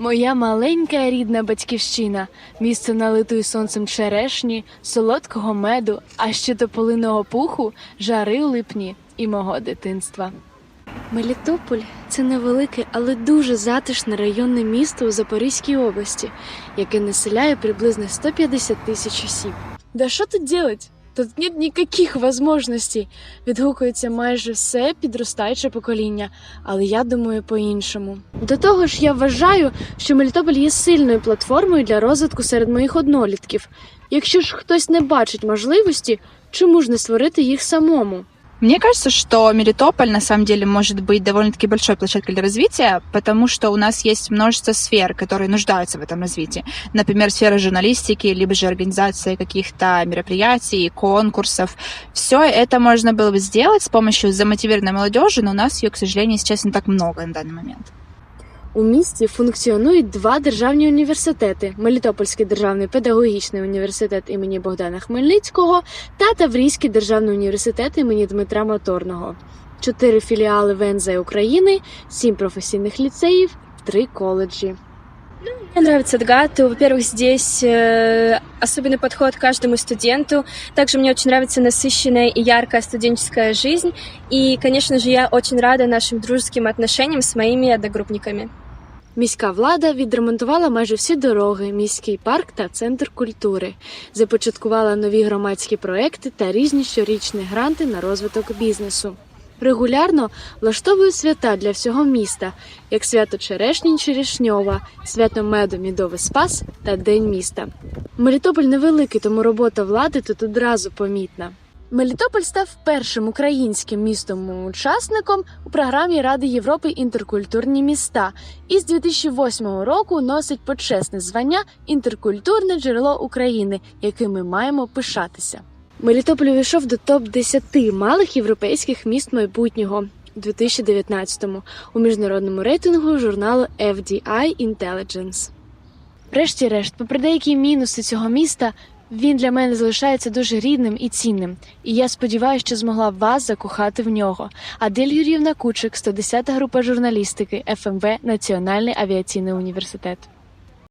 Моя маленька рідна батьківщина, місто налитої сонцем черешні, солодкого меду, а ще тополиного пуху, жари у липні і мого дитинства. Мелітополь це невелике, але дуже затишне районне місто у Запорізькій області, яке населяє приблизно 150 тисяч осіб. Да що тут делать? Тут нет ніяких возможностей. Відгукується майже все підростаюче покоління, але я думаю по-іншому. До того ж, я вважаю, що Мелітополь є сильною платформою для розвитку серед моїх однолітків. Якщо ж хтось не бачить можливості, чому ж не створити їх самому? Мне кажется, что Мелитополь на самом деле может быть довольно-таки большой площадкой для развития, потому что у нас есть множество сфер, которые нуждаются в этом развитии. Например, сфера журналистики, либо же организации каких-то мероприятий, конкурсов. Все это можно было бы сделать с помощью замотивированной молодежи, но у нас ее, к сожалению, сейчас не так много на данный момент. У місті функціонують два державні університети: Мелітопольський державний педагогічний університет імені Богдана Хмельницького та Таврійський державний університет імені Дмитра Моторного, чотири філіали ВНЗ України, сім професійних ліцеїв, три коледжі. Мне нравится ДГАТ. Во-первых, здесь э, особенный подход к каждому студенту. Также мне очень нравится насыщенная и яркая студенческая жизнь. И, конечно же, я очень рада нашим дружеским отношениям с моими одногруппниками. Міська влада відремонтувала майже всі дороги, міський парк та центр культури, започаткувала нові громадські проекти та різні щорічні гранти на розвиток бізнесу. Регулярно влаштовують свята для всього міста, як свято Черешні Черешньова, свято меду Мідовий Спас та День міста. Мелітополь невеликий, тому робота влади тут одразу помітна. Мелітополь став першим українським містом-учасником у програмі Ради Європи інтеркультурні міста і з 2008 року носить почесне звання інтеркультурне джерело України, яким ми маємо пишатися. Мелітополь увійшов до топ 10 малих європейських міст майбутнього у 2019-му у міжнародному рейтингу журналу FDI Intelligence. Врешті-решт, попри деякі мінуси цього міста, він для мене залишається дуже рідним і цінним, і я сподіваюся, що змогла вас закохати в нього. Адель Юрівна Кучик, 110 група журналістики, ФМВ, Національний авіаційний університет.